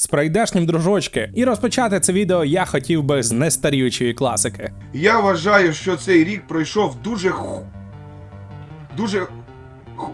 з прийдешнім дружочки. І розпочати це відео я хотів би з нестаріючої класики. Я вважаю, що цей рік пройшов дуже ху... дуже ху...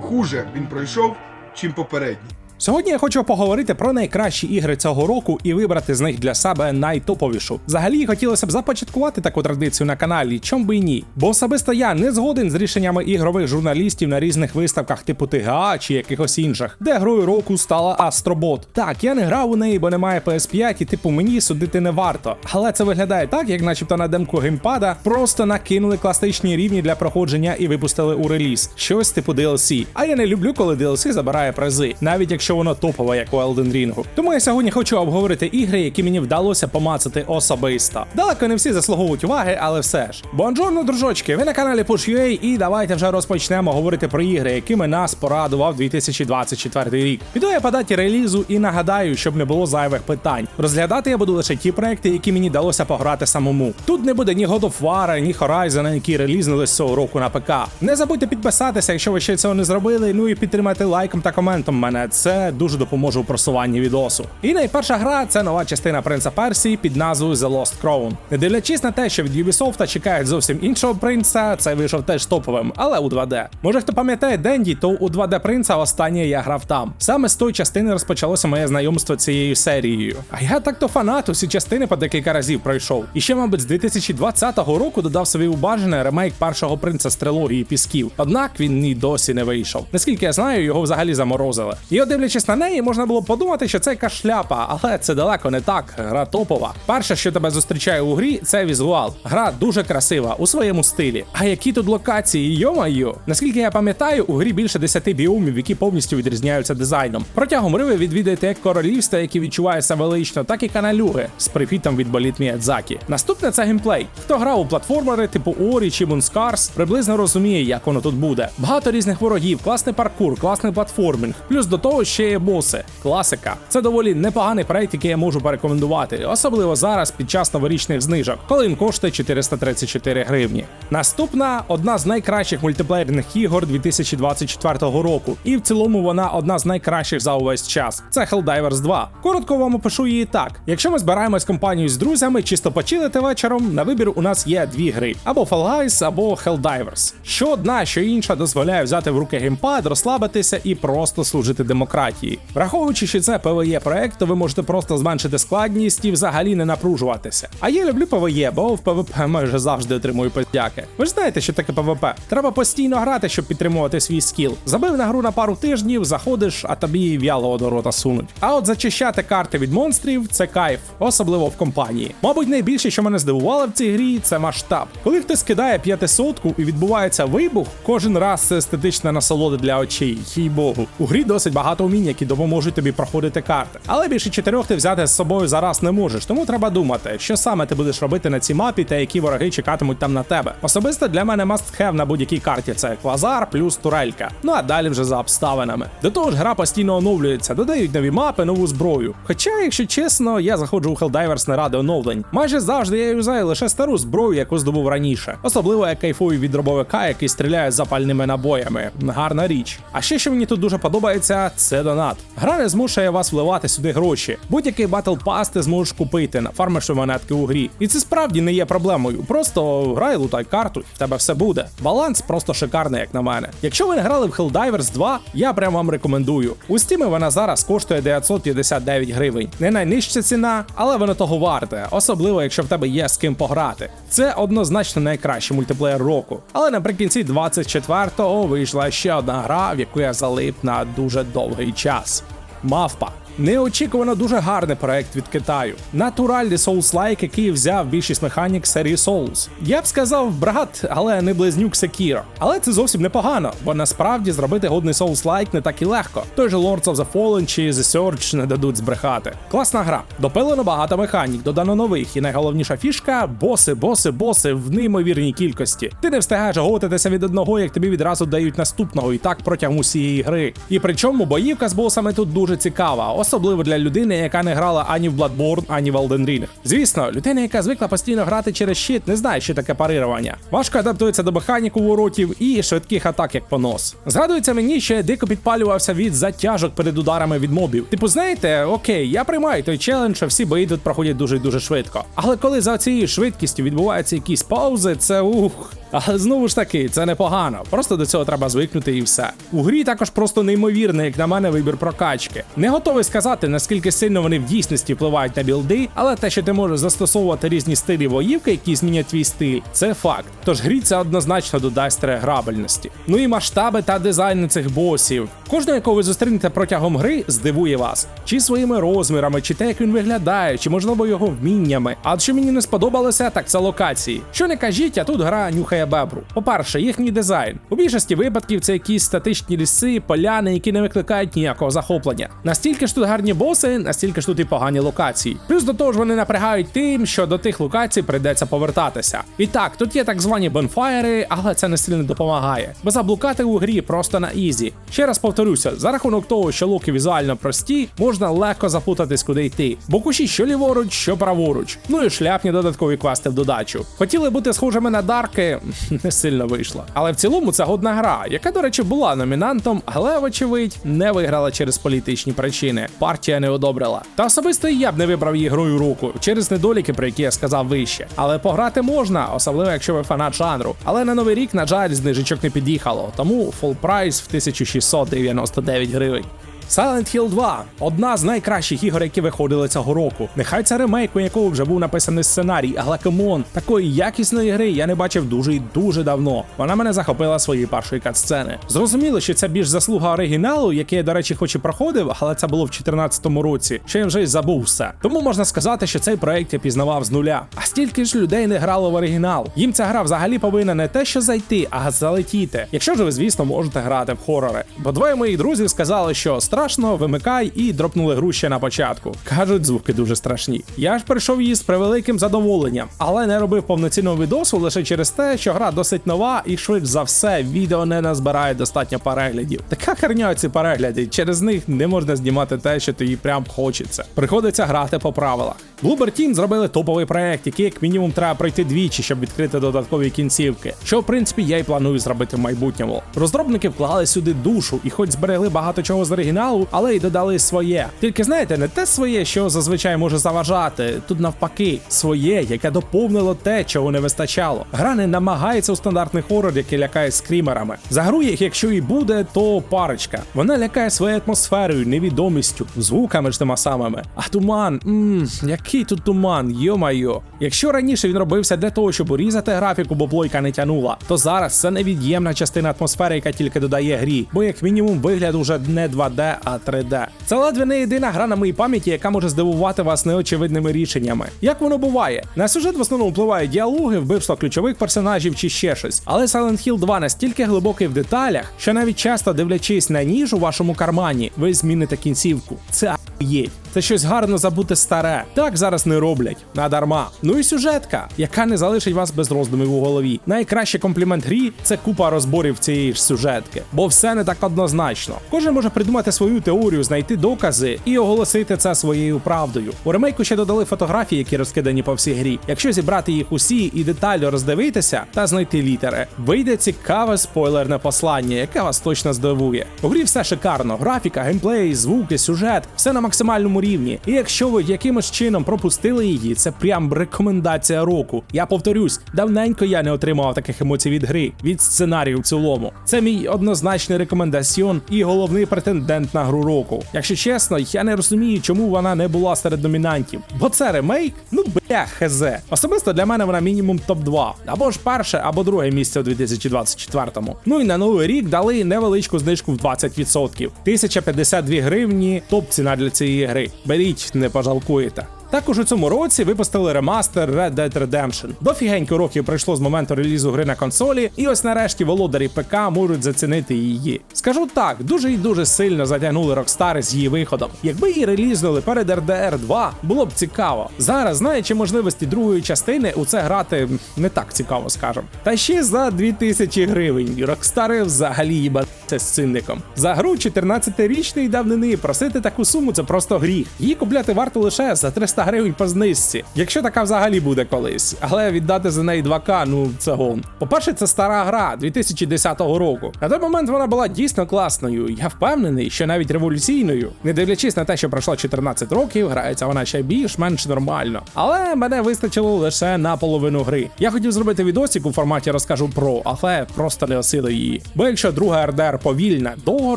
хуже він пройшов, чим попередній. Сьогодні я хочу поговорити про найкращі ігри цього року і вибрати з них для себе найтоповішу. Взагалі хотілося б започаткувати таку традицію на каналі, чом би і ні. Бо особисто я не згоден з рішеннями ігрових журналістів на різних виставках типу ТГА чи якихось інших, де грою року стала Астробот. Так, я не грав у неї, бо немає PS5, і типу мені судити не варто. Але це виглядає так, як начебто на демку геймпада просто накинули класичні рівні для проходження і випустили у реліз. Щось типу DLC. А я не люблю, коли DLC забирає призи, навіть якщо воно топове, як у Elden Ring. Тому я сьогодні хочу обговорити ігри, які мені вдалося помацати особисто. Далеко не всі заслуговують уваги, але все ж. Бонжорно, дружочки, ви на каналі Push.ua і давайте вже розпочнемо говорити про ігри, якими нас порадував 2024 рік. Піду я по даті релізу і нагадаю, щоб не було зайвих питань. Розглядати я буду лише ті проекти, які мені вдалося пограти самому. Тут не буде ні God of War, ні Horizon, які релізнулись цього року на ПК. Не забудьте підписатися, якщо ви ще цього не зробили. Ну і підтримати лайком та коментом мене. Це дуже допоможе у просуванні відосу. І найперша гра це нова частина принца Персії під назвою The Lost Crown. Не дивлячись на те, що від Ubisoft чекають зовсім іншого принца, це вийшов теж топовим, але у 2D. Може хто пам'ятає Денді, то у 2D принца останнє я грав там. Саме з тої частини розпочалося моє знайомство цією серією. А я так-то фанат, усі частини по декілька разів пройшов. І ще, мабуть, з 2020 року додав собі убажане ремейк першого принца з трилогії Пісків. Однак він ні досі не вийшов. Наскільки я знаю, його взагалі заморозили. І от дивлячись на неї, можна було подумати, що це якась шляпа, але це далеко не так. Гра топова. Перше, що тебе зустрічає у грі, це візуал. Гра дуже красива у своєму стилі. А які тут локації, йо-майо! Наскільки я пам'ятаю, у грі більше 10 біомів, які повністю відрізняються дизайном. Протягом гри ви відвідаєте як королівства, які відчуваються велично, так і каналюги з прифітом від Боліт Міядзакі. Наступне це геймплей. Хто грав у платформери типу Орі чи Moonscars, приблизно розуміє, як воно тут буде. Багато різних ворогів, класний паркур, класний платформінг. Плюс до того ще є боси. Класика. Це доволі непоганий проект, який я можу порекомендувати, особливо зараз під час новорічних знижок, коли він коштує 434 гривні. Наступна одна з найкращих мультиплеєрних ігор 2024 року, і в цілому вона одна з найкращих за увесь час. Це Helldivers 2. Коротко вам опишу її так: якщо ми збираємось компанією з друзями, чисто почилити вечором, на вибір у нас є дві гри: або Fall Guys, або Helldivers. Що одна, що інша дозволяє взяти в руки геймпад, розслабитися і просто служити демократії. Враховуючи, що це PvE проект, то ви можете просто зменшити складність і взагалі не напружуватися. А я люблю PvE, бо в PvP майже завжди отримую подяки. Ви ж знаєте, що таке PvP? Треба постійно грати, щоб підтримувати свій скіл. Забив на гру на пару тижнів, заходиш, а тобі в'ялого до рота сунуть. А от зачищати карти від монстрів це кайф, особливо в компанії. Мабуть, найбільше, що мене здивувало в цій грі, це масштаб. Коли хтось кидає п'ятисотку і відбувається вибух, кожен раз це естетична насолода для очей. Їй богу. У грі досить багато умінь, які допоможуть тобі проходити карти. Але більше чотирьох ти взяти з собою зараз не можеш, тому треба думати, що саме ти будеш робити на цій мапі та які вороги чекатимуть там на тебе. Особисто для мене must have на будь-якій карті це квазар плюс турелька. Ну а далі вже за обставинами. До того ж, гра постійно оновлюється, додають нові мапи, нову зброю. Хоча, якщо чесно, я заходжу у Helldivers не ради оновлень. Майже завжди я юзаю лише стару зброю, яку здобув раніше. Особливо я кайфую від дробовика, який стріляє запальними набоями. Гарна річ. А ще що мені тут дуже подобається, це донат. Гра не змушує вас вливати сюди гроші. Будь-який батл пас ти зможеш купити, нафармивши монетки у грі. І це справді не є проблемою. Просто грай, лутай карту, в тебе все буде. Баланс просто шикарний, як на мене. Якщо ви не грали в Helldivers 2, я прям вам рекомендую. У Steam вона зараз коштує 959 гривень. Не найнижча ціна, але воно того варте, особливо якщо в тебе є з ким пограти. Це однозначно найкращий мультиплеєр року. Але наприкінці 24-го вийшла ще одна гра, в яку я залип на дуже довгий час. Мавпа. Неочікувано дуже гарний проект від Китаю. Натуральний Souls-like, який взяв більшість механік серії Souls. Я б сказав брат, але не близнюк Sekiro. Але це зовсім непогано, бо насправді зробити годний Souls-like не так і легко. Той же Lords of the Fallen чи The Surge не дадуть збрехати. Класна гра. Допилено багато механік, додано нових, і найголовніша фішка боси, боси, боси в неймовірній кількості. Ти не встигаєш готитися від одного, як тобі відразу дають наступного, і так протягом усієї гри. І причому боївка з босами тут дуже цікава особливо для людини, яка не грала ані в Bloodborne, ані в Elden Ring. Звісно, людина, яка звикла постійно грати через щит, не знає, що таке парирування. Важко адаптується до механіку воротів і швидких атак, як понос. Згадується мені, що я дико підпалювався від затяжок перед ударами від мобів. Типу, знаєте, окей, я приймаю той челендж, що всі бої тут проходять дуже дуже швидко. Але коли за цією швидкістю відбуваються якісь паузи, це ух. Але знову ж таки, це непогано. Просто до цього треба звикнути і все. У грі також просто неймовірний, як на мене, вибір прокачки. Не готовий сказати, наскільки сильно вони в дійсності впливають на білди, але те, що ти можеш застосовувати різні стилі воївки, які змінять твій стиль, це факт. Тож грі це однозначно додасть реграбельності. Ну і масштаби та дизайн цих босів. Кожного, якого ви зустрінете протягом гри, здивує вас. Чи своїми розмірами, чи те, як він виглядає, чи можливо його вміннями. А що мені не сподобалося, так це локації. Що не кажіть, а тут гра нюхає бебру. По-перше, їхній дизайн. У більшості випадків це якісь статичні ліси, поляни, які не викликають ніякого захоплення. Настільки ж тут гарні боси, настільки ж тут і погані локації. Плюс до того ж вони напрягають тим, що до тих локацій прийдеться повертатися. І так, тут є так звані бонфаєри, але це не сильно допомагає. Бо заблукати у грі просто на ізі. Ще раз повторюся, за рахунок того, що луки візуально прості, можна легко запутатись, куди йти. Бо кущі що ліворуч, що праворуч. Ну і шляпні додаткові квести в додачу. Хотіли бути схожими на дарки, не сильно вийшло. Але в цілому це годна гра, яка, до речі, була номінантом, але, вочевидь, не виграла через політичні причини. Партія не одобрила. Та особисто я б не вибрав її грою руку через недоліки, про які я сказав вище. Але пограти можна, особливо якщо ви фанат жанру. Але на новий рік, на жаль, знижечок не під'їхало, тому full прайс в 1699 гривень. Silent Hill 2 одна з найкращих ігор, які виходили цього року. Нехай це ремейк, у якого вже був написаний сценарій, але камон, такої якісної гри я не бачив дуже і дуже давно. Вона мене захопила своєї першої катсцени. Зрозуміло, що це більш заслуга оригіналу, який я, до речі, хоч і проходив, але це було в 2014 році, що я вже й забув все. Тому можна сказати, що цей проект я пізнавав з нуля. А стільки ж людей не грало в оригінал. Їм ця гра взагалі повинна не те, що зайти, а залетіти. Якщо ж ви, звісно, можете грати в хорори. Бо двоє моїх друзів сказали, що страшно, вимикай і дропнули гру ще на початку. Кажуть, звуки дуже страшні. Я ж прийшов її з превеликим задоволенням, але не робив повноцінного відосу лише через те, що гра досить нова і швидше за все відео не назбирає достатньо переглядів. Така херня ці перегляди, через них не можна знімати те, що тобі прям хочеться. Приходиться грати по правилах. Bloober Team зробили топовий проект, який як мінімум треба пройти двічі, щоб відкрити додаткові кінцівки. Що в принципі я і планую зробити в майбутньому. Розробники вклали сюди душу і хоч зберегли багато чого з оригіналу, але й додали своє. Тільки знаєте, не те своє, що зазвичай може заважати. Тут навпаки, своє, яке доповнило те, чого не вистачало. Гра не намагається у стандартний хорор, який лякає скрімерами. За гру їх, якщо і буде, то парочка. Вона лякає своєю атмосферою, невідомістю, звуками ж тими самими. А туман, мм, який тут туман, йо-майо. Якщо раніше він робився для того, щоб урізати графіку, бо плойка не тянула, то зараз це невід'ємна частина атмосфери, яка тільки додає грі, бо як мінімум вигляд уже не 2D, а 3D. Це ледве не єдина гра на моїй пам'яті, яка може здивувати вас неочевидними рішеннями. Як воно буває? На сюжет в основному впливають діалоги, вбивство ключових персонажів чи ще щось. Але Silent Hill 2 настільки глибокий в деталях, що навіть часто дивлячись на ніж у вашому кармані, ви зміните кінцівку. Це Єть. Це щось гарно забути старе. Так зараз не роблять, надарма. Ну і сюжетка, яка не залишить вас без роздумів у голові. Найкращий комплімент грі це купа розборів цієї ж сюжетки, бо все не так однозначно. Кожен може придумати свою теорію, знайти докази і оголосити це своєю правдою. У ремейку ще додали фотографії, які розкидані по всій грі. Якщо зібрати їх усі і детально роздивитися та знайти літери, вийде цікаве спойлерне послання, яке вас точно здивує. У грі все шикарно: графіка, геймплей, звуки, сюжет, все на максимальному рівні. І якщо ви якимось чином пропустили її, це прям рекомендація року. Я повторюсь, давненько я не отримував таких емоцій від гри, від сценарію в цілому. Це мій однозначний рекомендаціон і головний претендент на гру року. Якщо чесно, я не розумію, чому вона не була серед номінантів. Бо це ремейк, ну бля, хз. Особисто для мене вона мінімум топ 2 або ж перше, або друге місце у 2024-му. Ну і на новий рік дали невеличку знижку в 20%. 1052 гривні топ ціна для цієї гри. Беріть, не пожалкуєте. Також у цьому році випустили ремастер Red Dead Redemption. Дофігенько років пройшло з моменту релізу гри на консолі, і ось нарешті володарі ПК можуть зацінити її. Скажу так, дуже і дуже сильно затягнули Rockstar з її виходом. Якби її релізнули перед RDR 2, було б цікаво. Зараз, знаючи можливості другої частини, у це грати не так цікаво, скажем. Та ще за 2000 гривень. Rockstar взагалі їбаться з цінником. За гру 14-річної давнини просити таку суму це просто гріх. Її купляти варто лише за 300 гривень по знижці, якщо така взагалі буде колись. Але віддати за неї 2К, ну це гон. По-перше, це стара гра 2010 року. На той момент вона була дійсно класною. Я впевнений, що навіть революційною. Не дивлячись на те, що пройшло 14 років, грається вона ще більш-менш нормально. Але мене вистачило лише на половину гри. Я хотів зробити відосик у форматі розкажу про, але просто не осилив її. Бо якщо друга РДР повільна, довго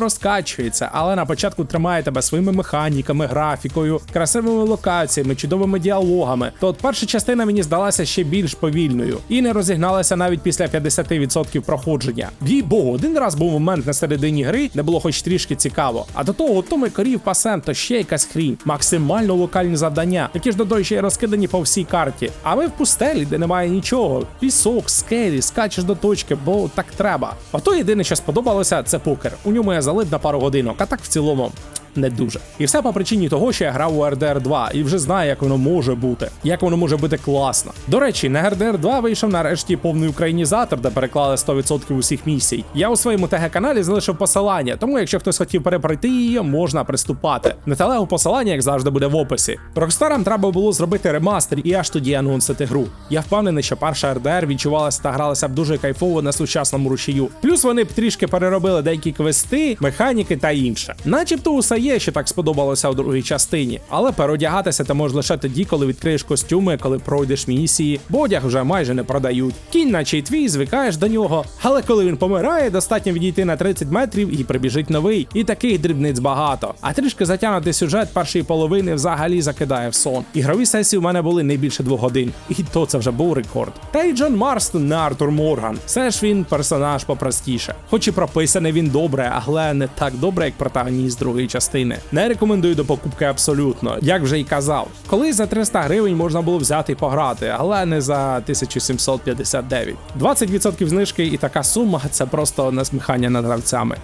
розкачується, але на початку тримає тебе своїми механіками, графікою, красивими локаціями, чудовими діалогами, то от перша частина мені здалася ще більш повільною і не розігналася навіть після 50% проходження. Їй богу, один раз був момент на середині гри, де було хоч трішки цікаво. А до того то ми корів пасем, то ще якась хрінь, максимально локальні завдання, які ж додо ще й розкидані по всій карті. А ми в пустелі, де немає нічого. Пісок, скелі, скачеш до точки, бо так треба. Ото єдине, що сподобалося, це покер. У ньому я залип на пару годинок, а так в цілому. Не дуже. І все по причині того, що я грав у RDR 2 і вже знаю, як воно може бути, як воно може бути класно. До речі, на RDR 2 вийшов нарешті повний українізатор, де переклали 100% усіх місій. Я у своєму ТГ-каналі залишив посилання, тому якщо хтось хотів перепройти її, можна приступати. Неталегу посилання, як завжди, буде в описі. Рокстарам треба було зробити ремастер і аж тоді анонсити гру. Я впевнений, що перша RDR відчувалася та гралася б дуже кайфово на сучасному рушію. Плюс вони б трішки переробили деякі квести, механіки та інше. Начебто усе є, що так сподобалося у другій частині, але переодягатися ти можеш лише тоді, коли відкриєш костюми, коли пройдеш місії, бо одяг вже майже не продають. Кінь, наче й твій, звикаєш до нього. Але коли він помирає, достатньо відійти на 30 метрів і прибіжить новий. І таких дрібниць багато. А трішки затягнутий сюжет першої половини взагалі закидає в сон. Ігрові сесії у мене були не більше двох годин, і то це вже був рекорд. Та й Джон Марстон, не Артур Морган. Все ж він персонаж попростіше. Хоч і прописаний він добре, але не так добре, як протагоніст другої частини. Не рекомендую до покупки абсолютно, як вже й казав. Колись за 300 гривень можна було взяти і пограти, але не за 1759. 20% знижки і така сума це просто насміхання над гравцями.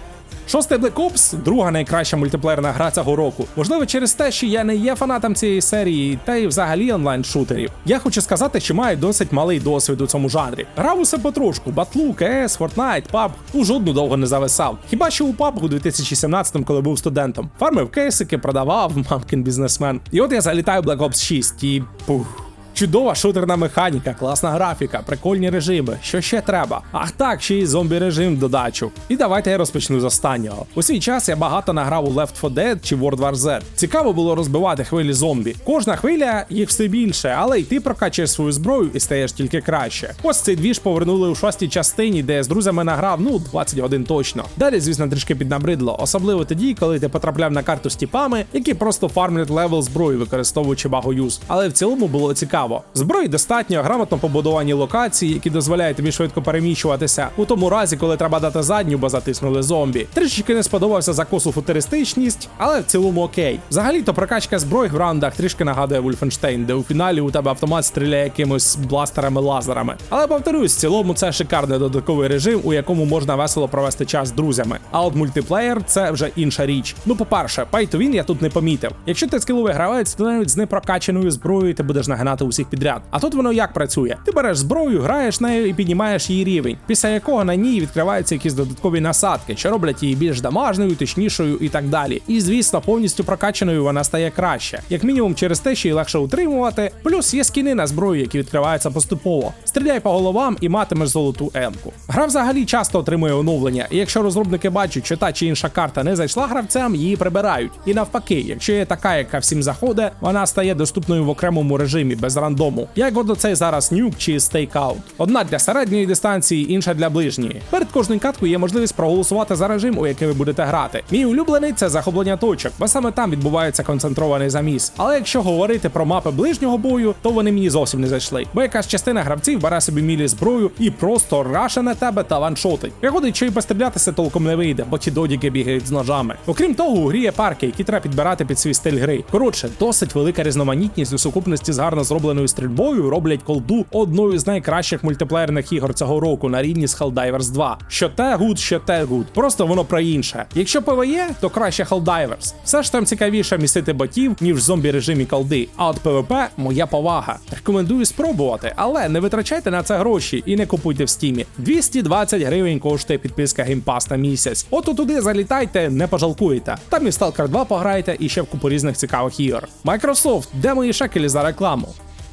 Шостий Black Ops – друга найкраща мультиплеєрна гра цього року. Можливо, через те, що я не є фанатом цієї серії, та й взагалі онлайн-шутерів. Я хочу сказати, що маю досить малий досвід у цьому жанрі. Грав усе потрошку: батлу, КС, Fortnite, PUBG, у жодну довго не зависав. Хіба що у PUBG у 2017-му, коли був студентом. Фармив кейсики, продавав, мамкін бізнесмен. І от я залітаю в Black Ops 6 і пух. Чудова шутерна механіка, класна графіка, прикольні режими. Що ще треба? Ах так, ще й зомбі режим в додачу. І давайте я розпочну з останнього. У свій час я багато награв у Left 4 Dead чи World War Z. Цікаво було розбивати хвилі зомбі. Кожна хвиля їх все більше, але й ти прокачуєш свою зброю і стаєш тільки краще. Ось цей двіж повернули у шостій частині, де я з друзями награв ну 20 годин точно. Далі, звісно, трішки піднабридло, особливо тоді, коли ти потрапляв на карту з тіпами, які просто фармлять левел зброї, використовуючи багоюз. Але в цілому було цікаво. Зброї достатньо, грамотно побудовані локації, які дозволяють тобі швидко переміщуватися. У тому разі, коли треба дати задню, бо затиснули зомбі. Трішечки не сподобався закусу футуристичність, але в цілому окей. Взагалі-то прокачка зброї в раундах трішки нагадує Wolfenstein, де у фіналі у тебе автомат стріляє якимось бластерами-лазерами. Але повторюсь, в цілому це шикарний додатковий режим, у якому можна весело провести час з друзями. А от мультиплеєр це вже інша річ. Ну, по-перше, win я тут не помітив. Якщо ти скіловий гравець, то навіть з непрокаченою зброєю ти будеш нагинати усіх підряд. А тут воно як працює? Ти береш зброю, граєш нею і піднімаєш її рівень, після якого на ній відкриваються якісь додаткові насадки, що роблять її більш дамажною, точнішою і так далі. І звісно, повністю прокачаною вона стає краще, як мінімум через те, що її легше утримувати. Плюс є скіни на зброю, які відкриваються поступово. Стріляй по головам і матимеш золоту емку. Гра взагалі часто отримує оновлення, і якщо розробники бачать, що та чи інша карта не зайшла гравцям, її прибирають. І навпаки, якщо є така, яка всім заходить, вона стає доступною в окремому режимі без з рандому, як от оцей зараз нюк чи стейкаут. Одна для середньої дистанції, інша для ближньої. Перед кожною каткою є можливість проголосувати за режим, у який ви будете грати. Мій улюблений це захоплення точок, бо саме там відбувається концентрований заміс. Але якщо говорити про мапи ближнього бою, то вони мені зовсім не зайшли. Бо якась частина гравців бере собі мілі зброю і просто раше на тебе та ваншотить. Виходить, що і пострілятися толком не вийде, бо ті додіки бігають з ножами. Окрім того, у грі є парки, які треба підбирати під свій стиль гри. Коротше, досить велика різноманітність у сукупності з гарно зробленою стрільбою роблять колду одною з найкращих мультиплеєрних ігор цього року на рівні з Helldivers 2. Що те гуд, що те гуд. Просто воно про інше. Якщо PvE, то краще Helldivers. Все ж там цікавіше містити ботів, ніж в зомбі режимі колди. А от PvP – моя повага. Рекомендую спробувати, але не витрачайте на це гроші і не купуйте в стімі. 220 гривень коштує підписка Game Pass на місяць. От туди залітайте, не пожалкуєте. Там і Stalker 2 пограєте і ще в купу різних цікавих ігор. Microsoft, де мої шекелі за рекламу?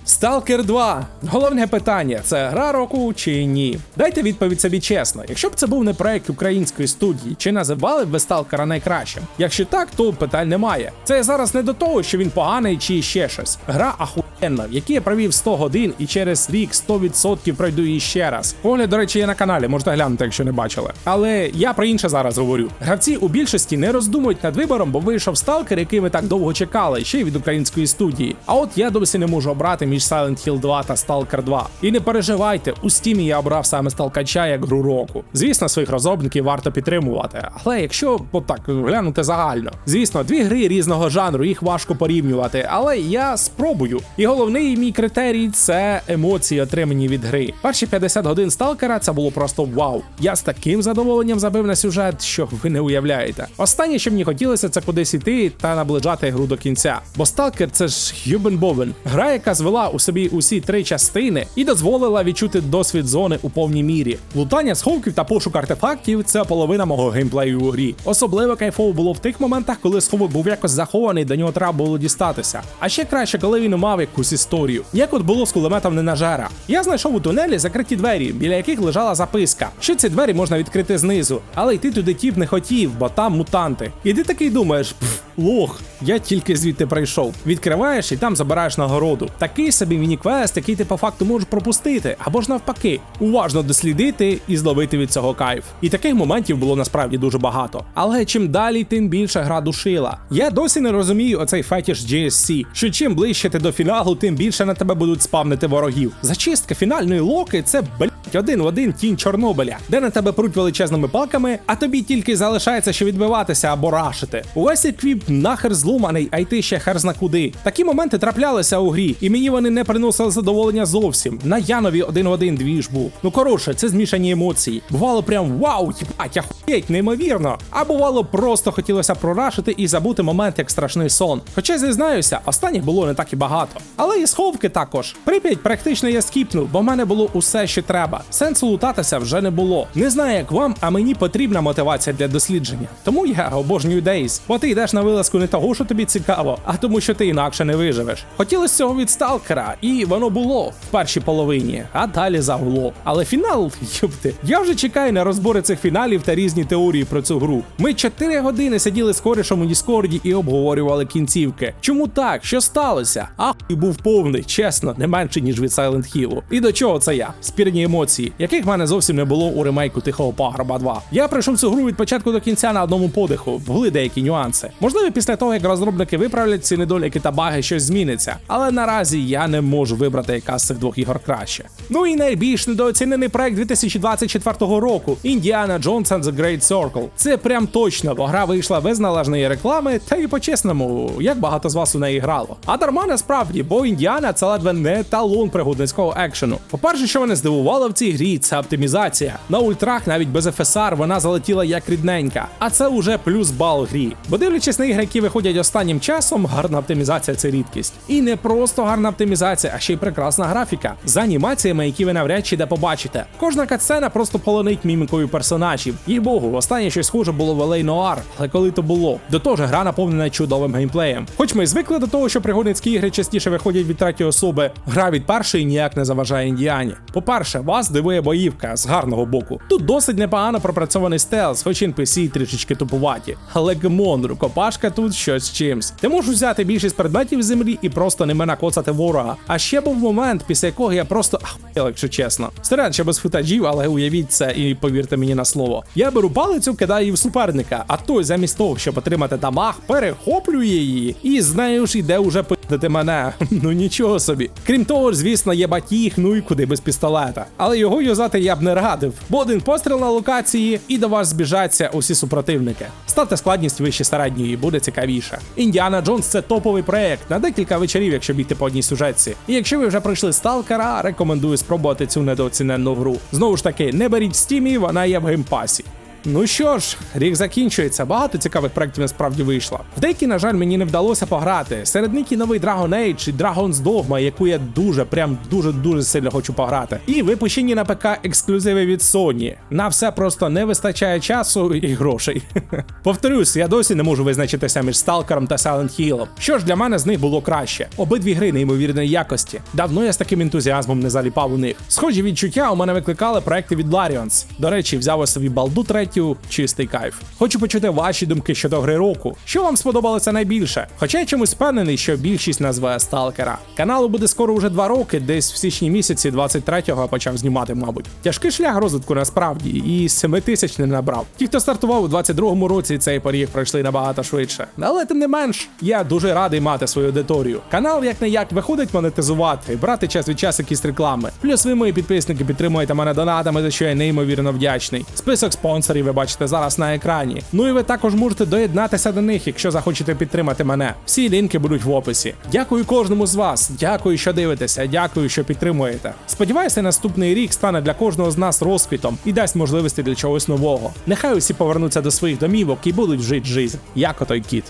Stalker 2. Головне питання: це гра року чи ні? Дайте відповідь собі чесно. Якщо б це був не проект української студії, чи називали б ви Сталкера найкращим? Якщо так, то питань немає. Це зараз не до того, що він поганий чи ще щось. Гра ахуєнна, в якій я провів 100 годин і через рік 100% пройду її ще раз. Погляд, до речі, є на каналі, можете глянути, якщо не бачили. Але я про інше зараз говорю. Гравці у більшості не роздумують над вибором, бо вийшов сталкер, який ви так довго чекали, ще й від української студії. А от я досі не можу обрати між Silent Hill 2 та Stalker 2. І не переживайте, у стімі я обрав саме Сталкача як гру року. Звісно, своїх розробників варто підтримувати. Але якщо отак глянути загально, звісно, дві гри різного жанру, їх важко порівнювати, але я спробую. І головний мій критерій це емоції, отримані від гри. Перші 50 годин сталкера це було просто вау. Я з таким задоволенням забив на сюжет, що ви не уявляєте. Останнє, що мені хотілося, це кудись іти та наближати гру до кінця. Бо сталкер це ж Юбен Бовен, гра, яка звела у собі усі три частини і дозволила відчути досвід зони у повній мірі. Лутання сховків та пошук артефактів це половина мого геймплею у грі. Особливо кайфово було в тих моментах, коли сховок був якось захований, до нього треба було дістатися. А ще краще, коли він мав якусь історію. Як от було з кулеметом ненажера. Я знайшов у тунелі закриті двері, біля яких лежала записка, що ці двері можна відкрити знизу, але йти туди тіп не хотів, бо там мутанти. І ти такий думаєш, пф, лох, я тільки звідти прийшов. Відкриваєш і там забираєш нагороду. Такий собі міні-квест, який ти по факту можеш пропустити, або ж навпаки, уважно дослідити і зловити від цього кайф. І таких моментів було насправді дуже багато. Але чим далі, тим більше гра душила. Я досі не розумію оцей фетіш GSC, що чим ближче ти до фіналу, тим більше на тебе будуть спавнити ворогів. Зачистка фінальної локи це блять один в один тінь Чорнобиля, де на тебе пруть величезними палками, а тобі тільки залишається ще відбиватися або рашити. Увесь еквіп нахер зломаний, а йти ще хер зна куди. Такі моменти траплялися у грі, і мені вони не приносили задоволення зовсім. На Янові один в один двіж був. Ну коротше, це змішані емоції. Бувало прям вау, їбать, ахуєть, неймовірно. А бувало, просто хотілося прорашити і забути момент як страшний сон. Хоча зізнаюся, останніх було не так і багато. Але і сховки також. Прип'ять практично я скіпнув, бо в мене було усе, що треба. Сенсу лутатися вже не було. Не знаю, як вам, а мені потрібна мотивація для дослідження. Тому я обожнюю Дейс, бо ти йдеш на вилазку не того, що тобі цікаво, а тому, що ти інакше не виживеш. Хотілося цього від сталкера, і воно було в першій половині, а далі загуло. Але фінал, юпти, я вже чекаю на розбори цих фіналів та різні теорії про цю гру. Ми 4 години сиділи з корішем у Діскорді і обговорювали кінцівки. Чому так? Що сталося? Ахуй був повний, чесно, не менше ніж від Silent Hill. І до чого це я? Спірні емоції, яких в мене зовсім не було у ремейку Тихого Пагорба 2. Я пройшов цю гру від початку до кінця на одному подиху. Були деякі нюанси. Можливо, після того як розробники виправлять ці недоліки та баги, щось зміниться. Але наразі я не можу вибрати, яка з цих двох ігор краще. Ну і найбільш недооцінений проект 2024 року Індіана Джонс and the Great Circle. Це прям точно, бо гра вийшла без належної реклами, та й по-чесному, як багато з вас у неї грало. А дарма насправді, бо Індіана це ледве не талон пригодницького екшену. По-перше, що мене здивувало в цій грі, це оптимізація. На ультрах навіть без FSR вона залетіла як рідненька. А це уже плюс бал грі. Бо дивлячись на ігри, які виходять останнім часом, гарна оптимізація це рідкість. І не просто гарна оптимізація, а ще й прекрасна графіка з анімаціями, які ви навряд чи де побачите. Кожна катсцена просто полонить мімікою персонажів. Їй богу, останнє щось схоже було в LA Noir, але коли то було. До того ж, гра наповнена чудовим геймплеєм. Хоч ми звикли до того, що пригодницькі ігри частіше виходять виходять від третьої особи, гра від першої ніяк не заважає індіані. По-перше, вас дивує боївка з гарного боку. Тут досить непогано пропрацьований стелс, хоч NPC трішечки тупуваті. Але гемон, рукопашка тут щось чимсь. Ти можеш взяти більшість предметів з землі і просто ними накоцати ворога. А ще був момент, після якого я просто ахуєл, якщо чесно. Стерен ще без футажів, але уявіть це і повірте мені на слово. Я беру палицю, кидаю її в суперника, а той замість того, щоб отримати дамаг, перехоплює її і з нею ж іде уже пи***ти мене. Ну нічого собі. Крім того, звісно, є батіг, ну і куди без пістолета. Але його юзати я б не радив, бо один постріл на локації і до вас збіжаться усі супротивники. Ставте складність вище середньої, буде цікавіше. Індіана Джонс це топовий проект на декілька вечорів, якщо бігти по одній сюжетці. І якщо ви вже пройшли сталкера, рекомендую спробувати цю недооціненну гру. Знову ж таки, не беріть в стімі, вона є в геймпасі. Ну що ж, рік закінчується. Багато цікавих проєктів насправді вийшло. В деякі, на жаль, мені не вдалося пограти. Серед них і новий Dragon Age і Dragon's Dogma, яку я дуже, прям дуже дуже сильно хочу пограти. І випущені на ПК ексклюзиви від Sony. На все просто не вистачає часу і грошей. Повторюсь, я досі не можу визначитися між Stalker та Silent Hill. Що ж для мене з них було краще? Обидві гри неймовірної якості. Давно я з таким ентузіазмом не заліпав у них. Схожі відчуття у мене викликали проекти від Larians. До речі, взяв собі балду третю, чистий кайф. Хочу почути ваші думки щодо гри року. Що вам сподобалося найбільше? Хоча я чомусь впевнений, що більшість назве Сталкера. Каналу буде скоро вже два роки, десь в січні місяці 23-го почав знімати, мабуть. Тяжкий шлях розвитку насправді, і 7 тисяч не набрав. Ті, хто стартував у 22-му році, цей поріг пройшли набагато швидше. Але тим не менш, я дуже радий мати свою аудиторію. Канал як не як виходить монетизувати, брати час від часу якісь реклами. Плюс ви, мої підписники, підтримуєте мене донатами, за що я неймовірно вдячний. Список спонсорів ви бачите зараз на екрані. Ну і ви також можете доєднатися до них, якщо захочете підтримати мене. Всі лінки будуть в описі. Дякую кожному з вас. Дякую, що дивитеся. Дякую, що підтримуєте. Сподіваюся, наступний рік стане для кожного з нас розквітом і дасть можливості для чогось нового. Нехай усі повернуться до своїх домівок і будуть жити життя, як отой кіт.